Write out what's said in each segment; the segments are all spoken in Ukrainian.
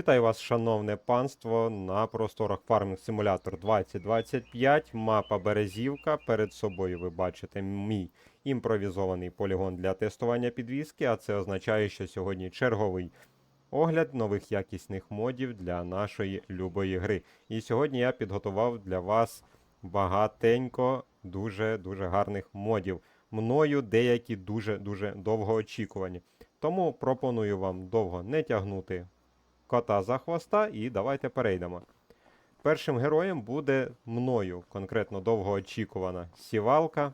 Вітаю вас, шановне панство, на просторах Farming Simulator 2025. Мапа Березівка. Перед собою ви бачите мій імпровізований полігон для тестування підвіски, а це означає, що сьогодні черговий огляд нових якісних модів для нашої любої гри. І сьогодні я підготував для вас багатенько дуже-дуже гарних модів. Мною деякі дуже-дуже довгоочікувані. Тому пропоную вам довго не тягнути кота за хвоста і давайте перейдемо. Першим героєм буде мною конкретно довгоочікувана сівалка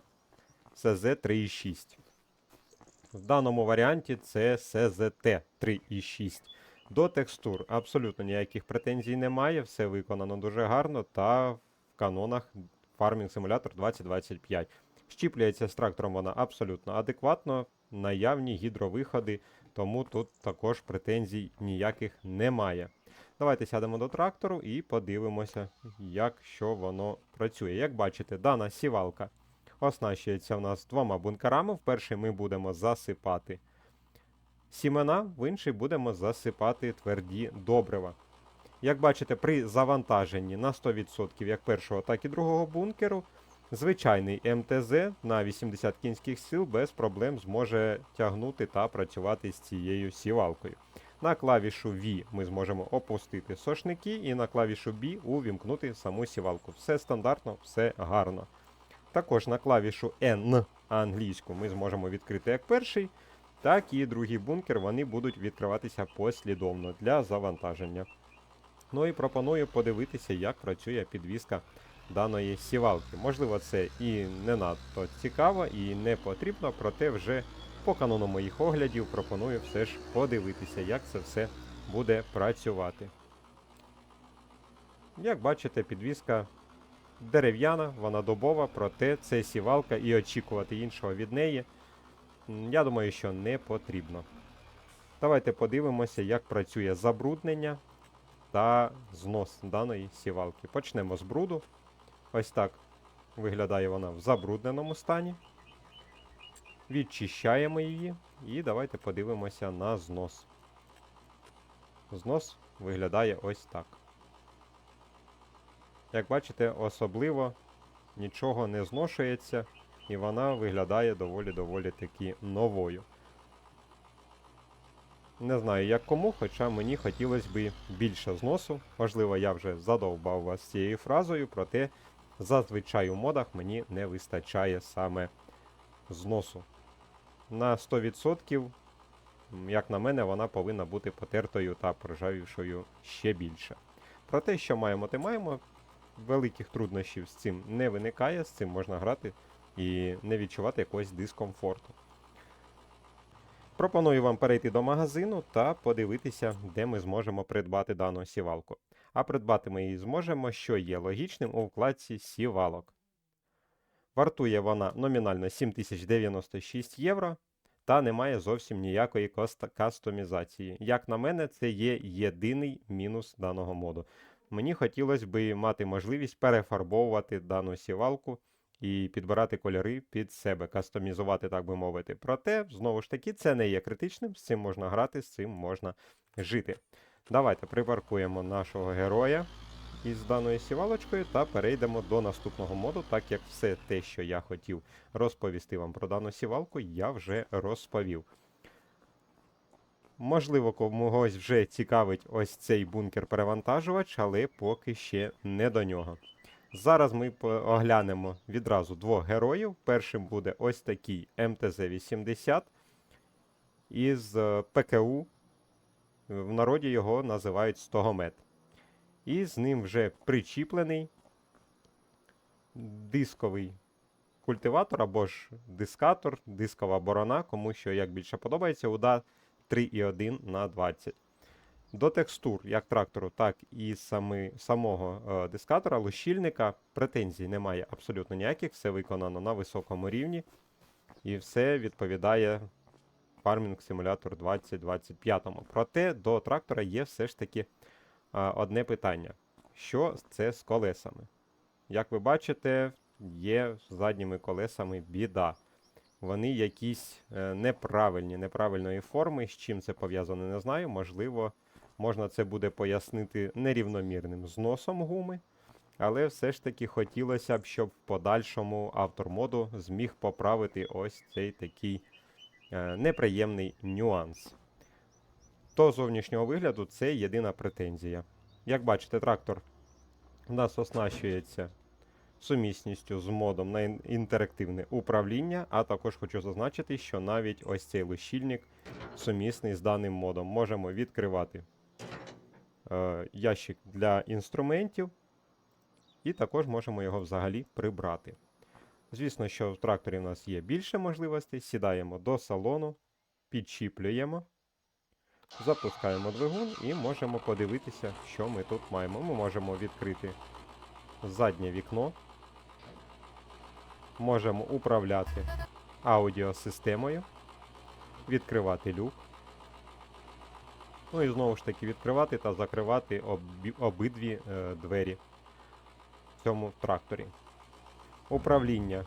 CZ 3.6. В даному варіанті це CZT 3.6. До текстур абсолютно ніяких претензій немає, все виконано дуже гарно та в канонах Farming Simulator 2025. Щіплюється з трактором вона абсолютно адекватно, наявні гідровиходи, тому тут також претензій ніяких немає. Давайте сядемо до трактору і подивимося, як що воно працює. Як бачите, дана сівалка оснащується в нас двома бункерами. В перший ми будемо засипати сімена, в інший будемо засипати тверді добрива. Як бачите, при завантаженні на 100% як першого, так і другого бункеру, звичайний МТЗ на 80 кінських сил без проблем зможе тягнути та працювати з цією сівалкою. На клавішу V ми зможемо опустити сошники, і на клавішу B увімкнути саму сівалку. Все стандартно, все гарно. Також на клавішу N англійську ми зможемо відкрити як перший, так і другий бункер вони будуть відкриватися послідовно для завантаження. Ну і пропоную подивитися, як працює підвіска даної сівалки. Можливо, це і не надто цікаво, і не потрібно, проте вже по канону моїх оглядів пропоную все ж подивитися, як це все буде працювати. Як бачите, підвіска дерев'яна, вона добова, проте це сівалка і очікувати іншого від неї. Я думаю, що не потрібно. Давайте подивимося, як працює забруднення та знос даної сівалки. Почнемо з бруду. Ось так виглядає вона в забрудненому стані. Відчищаємо її і давайте подивимося на знос. Знос виглядає ось так. Як бачите, особливо нічого не зношується, і вона виглядає доволі-доволі таки новою. Не знаю, як кому, хоча мені хотілося б більше зносу. Можливо, я вже задовбав вас цією фразою, проте зазвичай у модах мені не вистачає саме зносу. На 100%, як на мене, вона повинна бути потертою та проржавівшою ще більше. Про те, що маємо, те маємо. Великих труднощів з цим не виникає, з цим можна грати і не відчувати якогось дискомфорту. Пропоную вам перейти до магазину та подивитися, де ми зможемо придбати дану сівалку. А придбати ми її зможемо, що є логічним у вкладці сівалок. Вартує вона номінально 7096 євро та не має зовсім ніякої кастомізації. Як на мене, це є єдиний мінус даного моду. Мені хотілося б мати можливість перефарбовувати дану сівалку і підбирати кольори під себе, кастомізувати, так би мовити. Проте, знову ж таки, це не є критичним, з цим можна грати, з цим можна жити. Давайте припаркуємо нашого героя із даною сівалочкою та перейдемо до наступного моду, так як все те, що я хотів розповісти вам про дану сівалку, я вже розповів. Можливо, когось вже цікавить ось цей бункер-перевантажувач, але поки ще не до нього. Зараз ми оглянемо відразу двох героїв. Першим буде ось такий МТЗ-80 із е, ПКУ. В народі його називають стогомет. І з ним вже причіплений дисковий культиватор або ж дискатор, дискова борона, кому що як більше подобається. Уда 3,1 на 20. До текстур, як трактору, так і сами, самого е, дискатора, лущильника претензій немає абсолютно ніяких, все виконано на високому рівні. І все відповідає Farming Simulator 2025. Проте до трактора є все ж таки одне питання: що це з колесами? Як ви бачите, є з задніми колесами біда вони якісь е, неправильні, неправильної форми. З чим це пов'язано, не знаю. Можливо, Можна це буде пояснити нерівномірним зносом гуми, але все ж таки хотілося б, щоб в подальшому автор моду зміг поправити ось цей такий неприємний нюанс. До зовнішнього вигляду це єдина претензія. Як бачите, трактор у нас оснащується сумісністю з модом на інтерактивне управління, а також хочу зазначити, що навіть ось цей лущильник сумісний з даним модом. Можемо відкривати е, ящик для інструментів, і також можемо його взагалі прибрати. Звісно, що в тракторі в нас є більше можливостей. Сідаємо до салону, підчіплюємо, запускаємо двигун і можемо подивитися, що ми тут маємо. Ми можемо відкрити заднє вікно, можемо управляти аудіосистемою, відкривати люк. Ну і знову ж таки відкривати та закривати обидві е, двері в цьому тракторі. Управління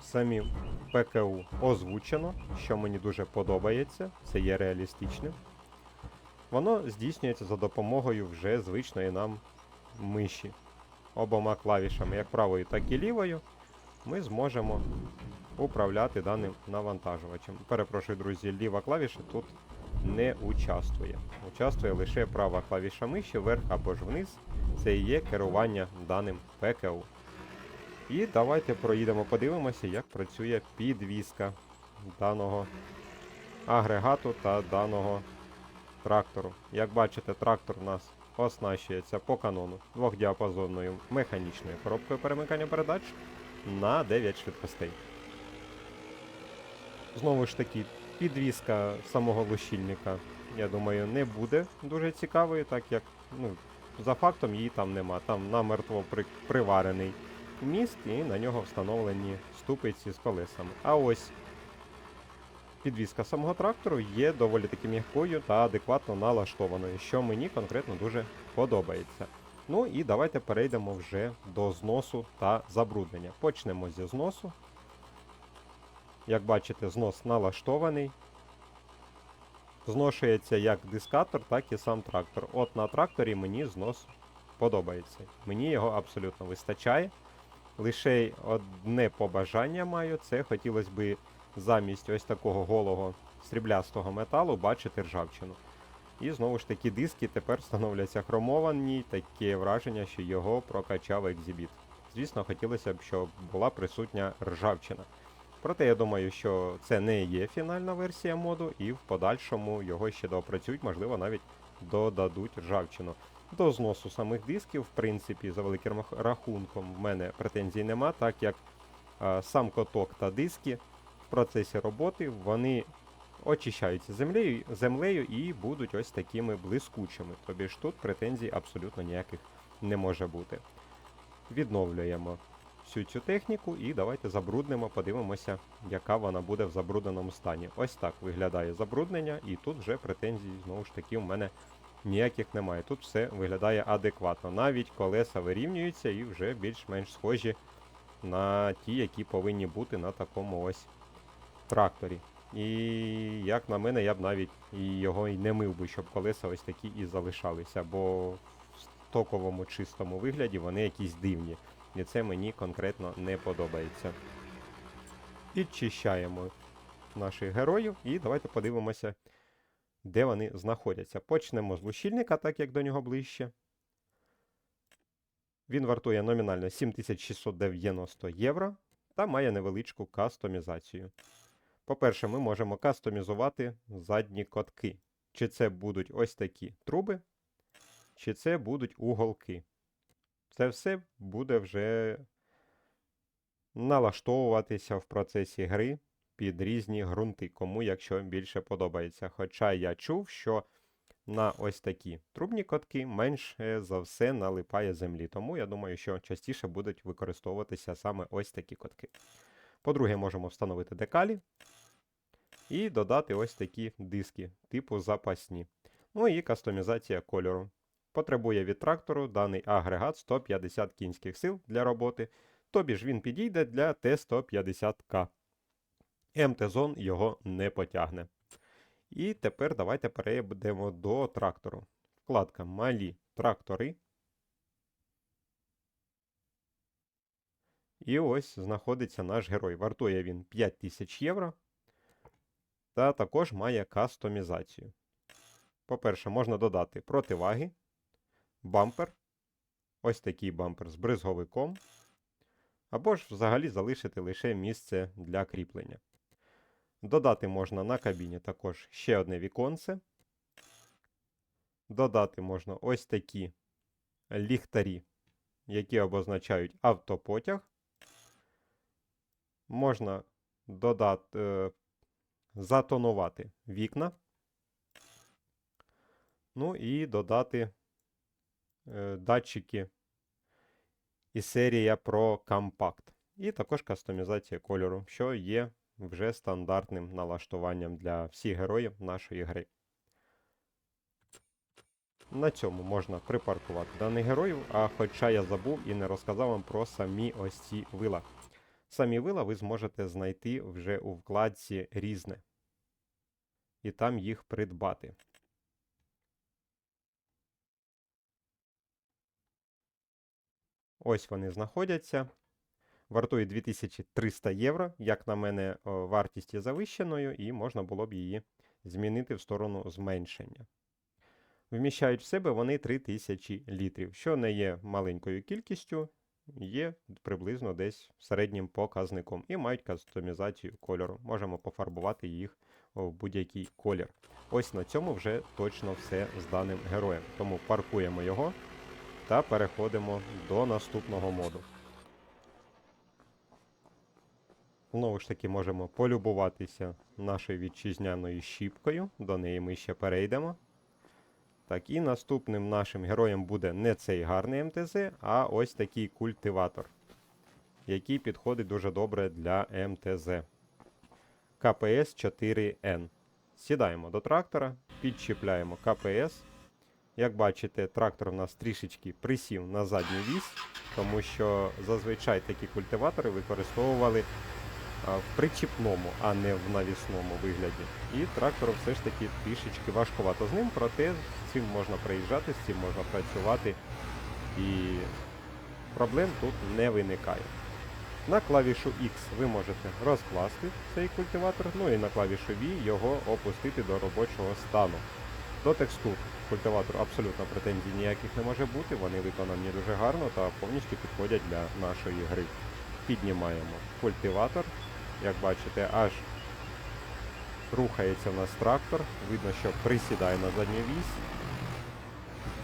самим ПКУ озвучено, що мені дуже подобається, це є реалістичним. Воно здійснюється за допомогою вже звичної нам миші. Обома клавішами, як правою, так і лівою, ми зможемо управляти даним навантажувачем. Перепрошую, друзі, ліва клавіша тут не участвує. Участвує лише права клавіша миші, вверх або ж вниз. Це і є керування даним ПКУ. І давайте проїдемо, подивимося, як працює підвізка даного агрегату та даного трактору. Як бачите, трактор у нас оснащується по канону двохдіапазонною механічною коробкою перемикання передач на 9 швидкостей. Знову ж таки, підвізка самого лущильника, я думаю, не буде дуже цікавою, так як ну, за фактом її там нема. Там намертво при- приварений міст і на нього встановлені ступиці з колесами. А ось підвізка самого трактору є доволі таки м'якою та адекватно налаштованою, що мені конкретно дуже подобається. Ну і давайте перейдемо вже до зносу та забруднення. Почнемо зі зносу. Як бачите, знос налаштований. Зношується як дискатор, так і сам трактор. От на тракторі мені знос подобається. Мені його абсолютно вистачає. Лише одне побажання маю, це хотілося б замість ось такого голого сріблястого металу бачити ржавчину. І знову ж таки диски тепер становляться хромовані, таке враження, що його прокачав екзібіт. Звісно, хотілося б, щоб була присутня ржавчина. Проте я думаю, що це не є фінальна версія моду, і в подальшому його ще доопрацюють, можливо, навіть додадуть ржавчину. До зносу самих дисків, в принципі, за великим рахунком, в мене претензій нема, так як а, сам коток та диски в процесі роботи вони очищаються землею, землею і будуть ось такими блискучими. Тобі ж тут претензій абсолютно ніяких не може бути. Відновлюємо всю цю техніку і давайте забруднимо, подивимося, яка вона буде в забрудненому стані. Ось так виглядає забруднення, і тут вже претензій знову ж таки в мене ніяких немає. Тут все виглядає адекватно. Навіть колеса вирівнюються і вже більш-менш схожі на ті, які повинні бути на такому ось тракторі. І як на мене, я б навіть його і не мив би, щоб колеса ось такі і залишалися, бо в стоковому чистому вигляді вони якісь дивні. І це мені конкретно не подобається. Підчищаємо наших героїв і давайте подивимося, де вони знаходяться. Почнемо з лущильника, так як до нього ближче. Він вартує номінально 7690 євро та має невеличку кастомізацію. По-перше, ми можемо кастомізувати задні котки. Чи це будуть ось такі труби, чи це будуть уголки. Це все буде вже налаштовуватися в процесі гри під різні ґрунти, кому якщо більше подобається. Хоча я чув, що на ось такі трубні котки менше за все налипає землі. Тому я думаю, що частіше будуть використовуватися саме ось такі котки. По-друге, можемо встановити декалі і додати ось такі диски, типу запасні. Ну і кастомізація кольору. Потребує від трактору даний агрегат 150 кінських сил для роботи, тобі ж він підійде для Т150К. МТ-зон його не потягне. І тепер давайте перейдемо до трактору. Вкладка Малі трактори. І ось знаходиться наш герой. Вартує він 5000 євро. Та також має кастомізацію. По-перше, можна додати противаги, бампер. Ось такий бампер з бризговиком. Або ж взагалі залишити лише місце для кріплення. Додати можна на кабіні також ще одне віконце. Додати можна ось такі ліхтарі, які обозначають автопотяг. Можна додати, е, затонувати вікна. Ну і додати е, датчики із серія про компакт. І також кастомізація кольору, що є вже стандартним налаштуванням для всіх героїв нашої гри. На цьому можна припаркувати даних героїв, а хоча я забув і не розказав вам про самі ось ці вила. Самі вила ви зможете знайти вже у вкладці Різне. І там їх придбати. Ось вони знаходяться. Вартує 2300 євро. Як на мене, вартість є завищеною, і можна було б її змінити в сторону зменшення. Вміщають в себе вони 3000 літрів, що не є маленькою кількістю, є приблизно десь середнім показником і мають кастомізацію кольору. Можемо пофарбувати їх в будь-який колір. Ось на цьому вже точно все з даним героєм. Тому паркуємо його та переходимо до наступного моду. Знову ж таки, можемо полюбуватися нашою вітчизняною щіпкою. До неї ми ще перейдемо. Так, і наступним нашим героєм буде не цей гарний МТЗ, а ось такий культиватор, який підходить дуже добре для МТЗ. КПС 4N. Сідаємо до трактора, підчіпляємо КПС. Як бачите, трактор у нас трішечки присів на задню вісь, тому що зазвичай такі культиватори використовували в причіпному, а не в навісному вигляді. І трактору все ж таки трішечки важкувато з ним, проте з цим можна приїжджати, з цим можна працювати, і проблем тут не виникає. На клавішу X ви можете розкласти цей культиватор, ну і на клавішу V його опустити до робочого стану. До текстур культиватору абсолютно претензій ніяких не може бути, вони виконані дуже гарно та повністю підходять для нашої гри. Піднімаємо культиватор. Як бачите, аж рухається у нас трактор. Видно, що присідає на задню вісь.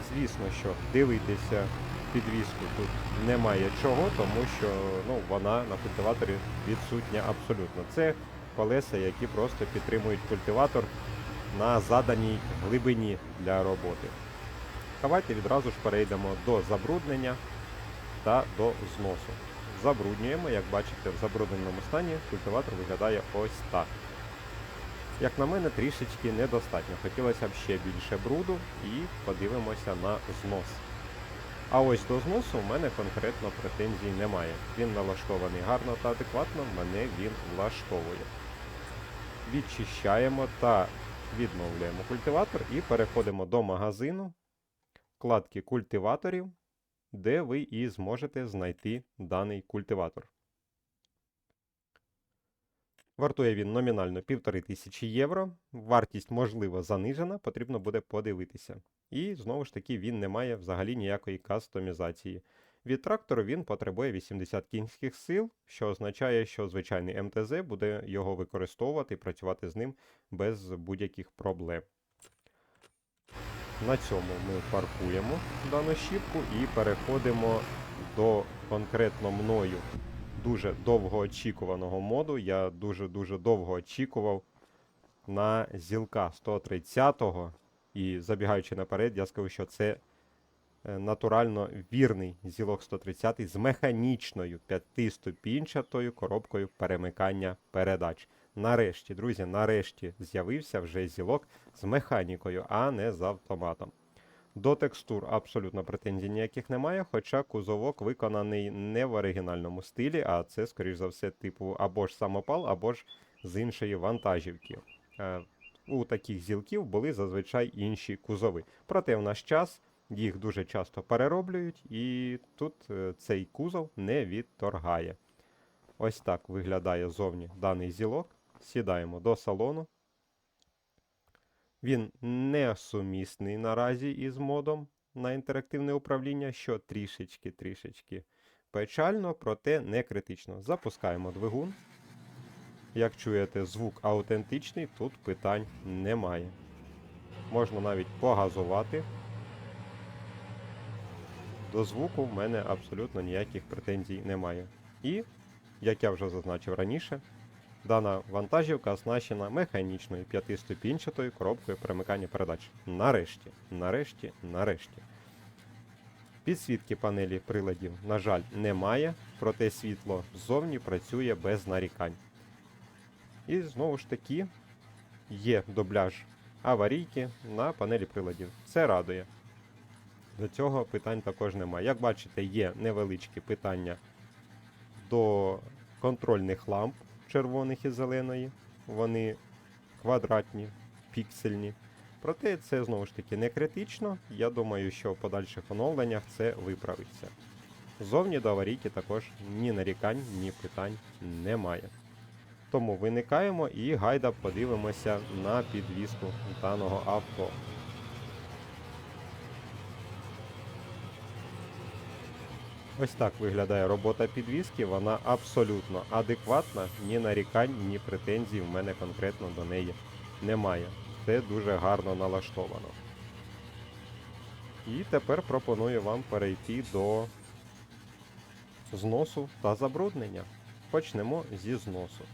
Звісно, що дивитися підвіску тут немає чого, тому що ну, вона на культиваторі відсутня абсолютно. Це колеса, які просто підтримують культиватор на заданій глибині для роботи. Давайте відразу ж перейдемо до забруднення та до зносу. Забруднюємо, як бачите, в забрудненому стані культиватор виглядає ось так. Як на мене, трішечки недостатньо. Хотілося б ще більше бруду і подивимося на знос. А ось до зносу в мене конкретно претензій немає. Він налаштований гарно та адекватно, мене він влаштовує. Відчищаємо та відновлюємо культиватор і переходимо до магазину вкладки культиваторів, де ви і зможете знайти даний культиватор. Вартує він номінально 1500 євро. Вартість, можливо, занижена, потрібно буде подивитися. І знову ж таки він не має взагалі ніякої кастомізації. Від трактору він потребує 80 кінських сил, що означає, що звичайний МТЗ буде його використовувати і працювати з ним без будь-яких проблем. На цьому ми паркуємо дану щіпку і переходимо до конкретно мною дуже довгоочікуваного моду. Я дуже-дуже довго очікував на зілка 130-го. І забігаючи наперед, я скажу, що це е, натурально вірний зілок 130 з механічною п'ятиступінчатою коробкою перемикання передач. Нарешті, друзі, нарешті з'явився вже зілок з механікою, а не з автоматом. До текстур абсолютно претензій ніяких немає, хоча кузовок виконаний не в оригінальному стилі, а це, скоріш за все, типу або ж самопал, або ж з іншої вантажівки. Е, у таких зілків були зазвичай інші кузови. Проте в наш час їх дуже часто перероблюють, і тут е, цей кузов не відторгає. Ось так виглядає зовні даний зілок. Сідаємо до салону. Він не сумісний наразі із модом на інтерактивне управління, що трішечки-трішечки печально, проте не критично. Запускаємо двигун. Як чуєте, звук аутентичний, тут питань немає. Можна навіть погазувати. До звуку в мене абсолютно ніяких претензій немає. І, як я вже зазначив раніше, дана вантажівка оснащена механічною п'ятиступінчатою коробкою перемикання передач. Нарешті, нарешті, нарешті. Підсвітки панелі приладів, на жаль, немає, проте світло ззовні працює без нарікань. І знову ж таки є дубляж аварійки на панелі приладів. Це радує. До цього питань також немає. Як бачите, є невеличкі питання до контрольних ламп червоних і зеленої. Вони квадратні, піксельні. Проте це знову ж таки не критично. Я думаю, що в подальших оновленнях це виправиться. Зовні до аварійки також ні нарікань, ні питань немає. Тому виникаємо і гайда подивимося на підвіску даного авто. Ось так виглядає робота підвіски. Вона абсолютно адекватна, ні нарікань, ні претензій в мене конкретно до неї немає. Все дуже гарно налаштовано. І тепер пропоную вам перейти до зносу та забруднення. Почнемо зі зносу.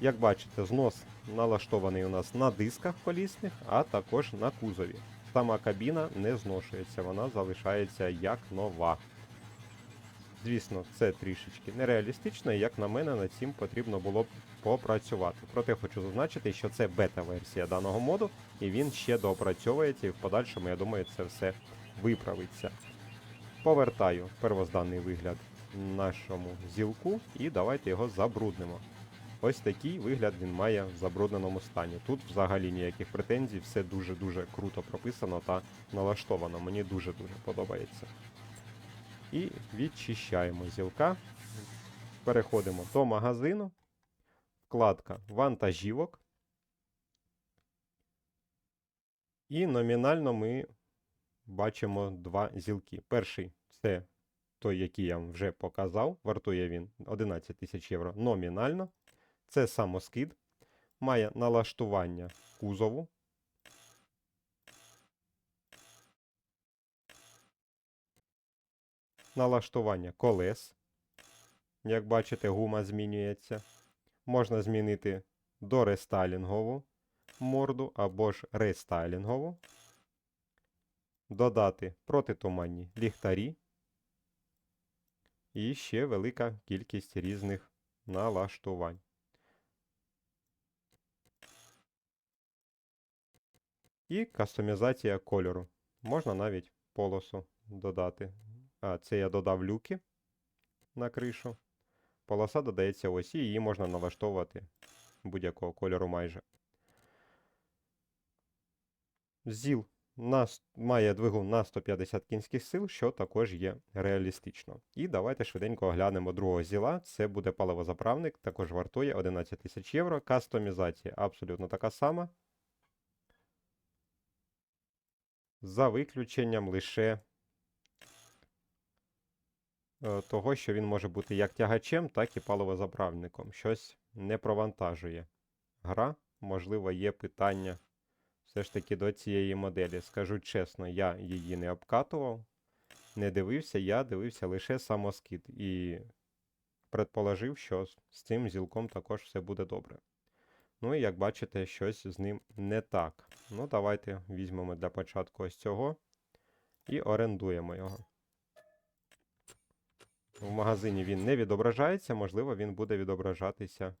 Як бачите, знос налаштований у нас на дисках колісних, а також на кузові. Сама кабіна не зношується, вона залишається як нова. Звісно, це трішечки нереалістично, і як на мене, над цим потрібно було б попрацювати. Проте хочу зазначити, що це бета-версія даного моду, і він ще доопрацьовується, і в подальшому, я думаю, це все виправиться. Повертаю первозданний вигляд нашому зілку і давайте його забруднимо. Ось такий вигляд він має в забрудненому стані. Тут взагалі ніяких претензій, все дуже-дуже круто прописано та налаштовано. Мені дуже-дуже подобається. І відчищаємо зілка. Переходимо до магазину. Вкладка вантажівок. І номінально ми бачимо два зілки. Перший це той, який я вам вже показав. Вартує він 11 тисяч євро номінально. Це самоскид. Має налаштування кузову. Налаштування колес. Як бачите, гума змінюється. Можна змінити до рестайлінгову морду або ж рестайлінгову. Додати протитуманні ліхтарі. І ще велика кількість різних налаштувань. І кастомізація кольору. Можна навіть полосу додати. А, це я додав люки на кришу. Полоса додається ось і її можна налаштовувати будь-якого кольору майже. ЗІЛ на, має двигун на 150 кінських сил, що також є реалістично. І давайте швиденько оглянемо другого зіла. Це буде паливозаправник, також вартує 11 тисяч євро. Кастомізація абсолютно така сама. За виключенням лише того, що він може бути як тягачем, так і паливозаправником. Щось не провантажує. Гра, можливо, є питання все ж таки до цієї моделі. Скажу чесно, я її не обкатував, не дивився, я дивився лише самоскид і предположив, що з цим зілком також все буде добре. Ну і як бачите, щось з ним не так. Ну, давайте візьмемо для початку ось цього і орендуємо його. В магазині він не відображається, можливо, він буде відображатися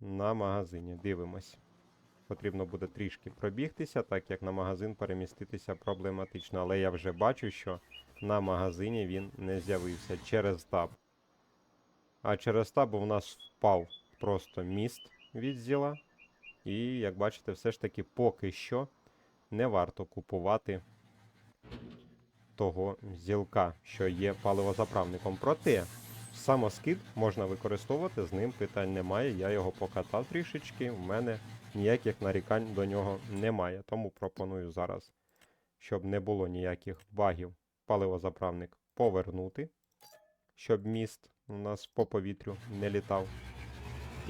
на магазині. Дивимось. Потрібно буде трішки пробігтися, так як на магазин переміститися проблематично. Але я вже бачу, що на магазині він не з'явився через таб. А через таб у нас впав просто міст від зіла. І, як бачите, все ж таки поки що не варто купувати того зілка, що є паливозаправником. Проте самоскид можна використовувати, з ним питань немає. Я його покатав трішечки, в мене ніяких нарікань до нього немає. Тому пропоную зараз, щоб не було ніяких багів, паливозаправник повернути, щоб міст у нас по повітрю не літав.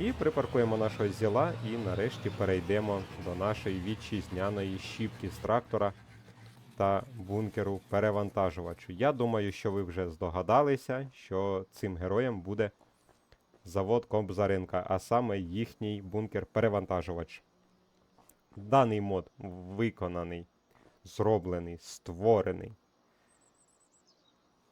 І припаркуємо нашого зіла і нарешті перейдемо до нашої вітчизняної щіпки з трактора та бункеру перевантажувачу. Я думаю, що ви вже здогадалися, що цим героєм буде завод Кобзаренка, а саме їхній бункер-перевантажувач. Даний мод виконаний, зроблений, створений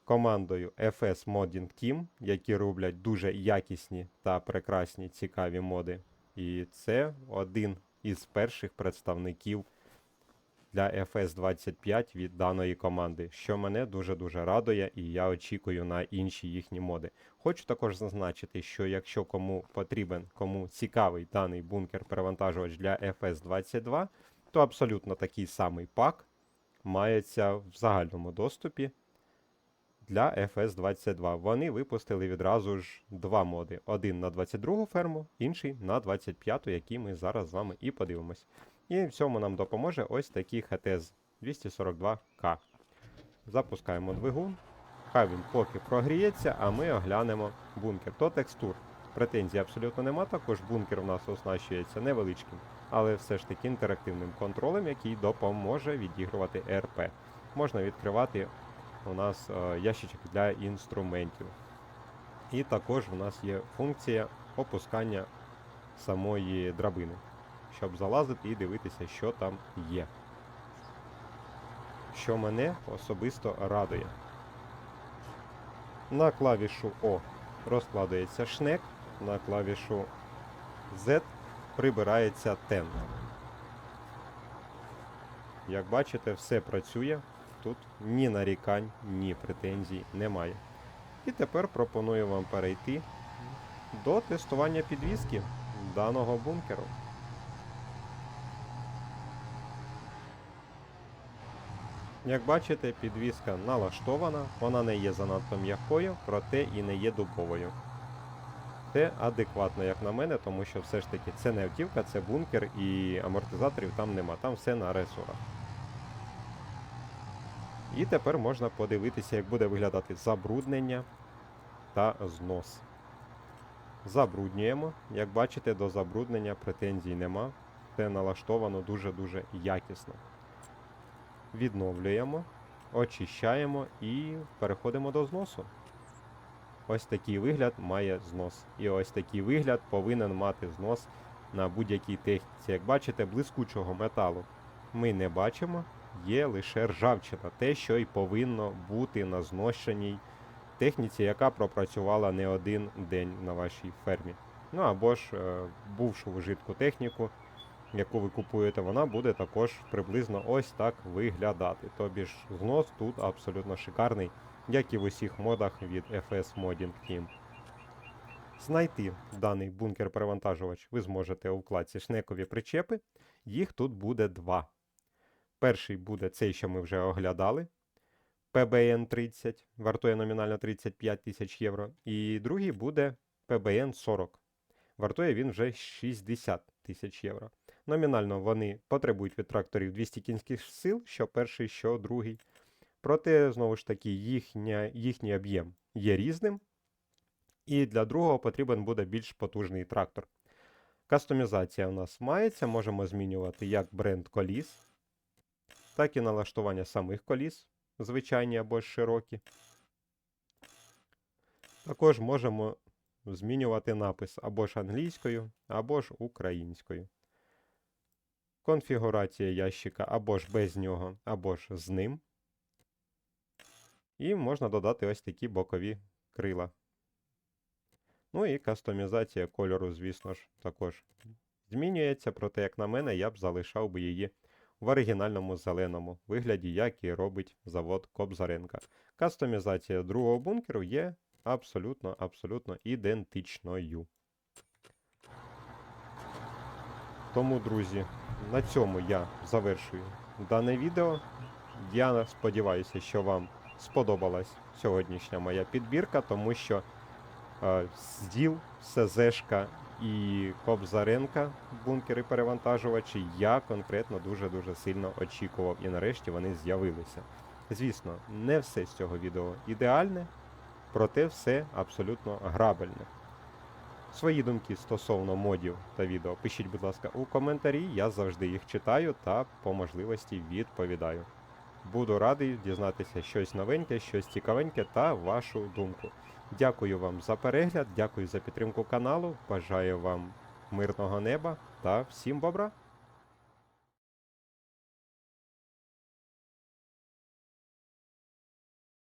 командою FS Modding Team, які роблять дуже якісні та прекрасні цікаві моди. І це один із перших представників для FS25 від даної команди, що мене дуже-дуже радує, і я очікую на інші їхні моди. Хочу також зазначити, що якщо кому потрібен, кому цікавий даний бункер-перевантажувач для FS22, то абсолютно такий самий пак мається в загальному доступі для FS22. Вони випустили відразу ж два моди: один на 22 ферму, інший на 25, який ми зараз з вами і подивимось. І в цьому нам допоможе ось такий HTS 242К. Запускаємо двигун. Хай він поки прогріється, а ми оглянемо бункер. То текстур. Претензій абсолютно нема. Також бункер у нас оснащується невеличким, але все ж таки інтерактивним контролем, який допоможе відігрувати РП. Можна відкривати у нас е, ящичок для інструментів. І також у нас є функція опускання самої драбини, щоб залазити і дивитися, що там є. Що мене особисто радує. На клавішу О розкладається шнек, на клавішу Z прибирається тент. Як бачите, все працює. Тут ні нарікань, ні претензій немає. І тепер пропоную вам перейти до тестування підвіски даного бункеру. Як бачите, підвіска налаштована, вона не є занадто м'якою, проте і не є дубовою. Це адекватно, як на мене, тому що все ж таки це не автівка, це бункер і амортизаторів там нема, там все на ресурах. І тепер можна подивитися, як буде виглядати забруднення та знос. Забруднюємо. Як бачите, до забруднення претензій нема. Це налаштовано дуже-дуже якісно. Відновлюємо, очищаємо і переходимо до зносу. Ось такий вигляд має знос. І ось такий вигляд повинен мати знос на будь-якій техніці. Як бачите, блискучого металу ми не бачимо, є лише ржавчина, те, що й повинно бути на зношеній техніці, яка пропрацювала не один день на вашій фермі. Ну або ж е, бувшу вжитку техніку, яку ви купуєте, вона буде також приблизно ось так виглядати. Тобі ж знос тут абсолютно шикарний, як і в усіх модах від FS Modding Team. Знайти даний бункер-перевантажувач ви зможете у вкладці шнекові причепи. Їх тут буде два. Перший буде цей, що ми вже оглядали. PBN 30, вартує номінально 35 тисяч євро. І другий буде PBN 40. Вартує він вже 60 тисяч євро. Номінально вони потребують від тракторів 200 кінських сил, що перший, що другий. Проте, знову ж таки, їхня, їхній об'єм є різним. І для другого потрібен буде більш потужний трактор. Кастомізація у нас мається, можемо змінювати як бренд коліс, так і налаштування самих коліс, звичайні або широкі. Також можемо змінювати напис або ж англійською, або ж українською. Конфігурація ящика або ж без нього, або ж з ним. І можна додати ось такі бокові крила. Ну і кастомізація кольору, звісно ж, також змінюється, проте, як на мене, я б залишав би її в оригінальному зеленому вигляді, як і робить завод Кобзаренка. Кастомізація другого бункеру є абсолютно абсолютно ідентичною. Тому, друзі, на цьому я завершую дане відео. Я сподіваюся, що вам сподобалась сьогоднішня моя підбірка, тому що е, ЗДІЛ, СЗшка і Кобзаренка, бункери перевантажувачі, я конкретно дуже-дуже сильно очікував. І нарешті вони з'явилися. Звісно, не все з цього відео ідеальне, проте все абсолютно грабельне. Свої думки стосовно модів та відео пишіть, будь ласка, у коментарі. Я завжди їх читаю та по можливості відповідаю. Буду радий дізнатися щось новеньке, щось цікавеньке та вашу думку. Дякую вам за перегляд, дякую за підтримку каналу. Бажаю вам мирного неба та всім бобра!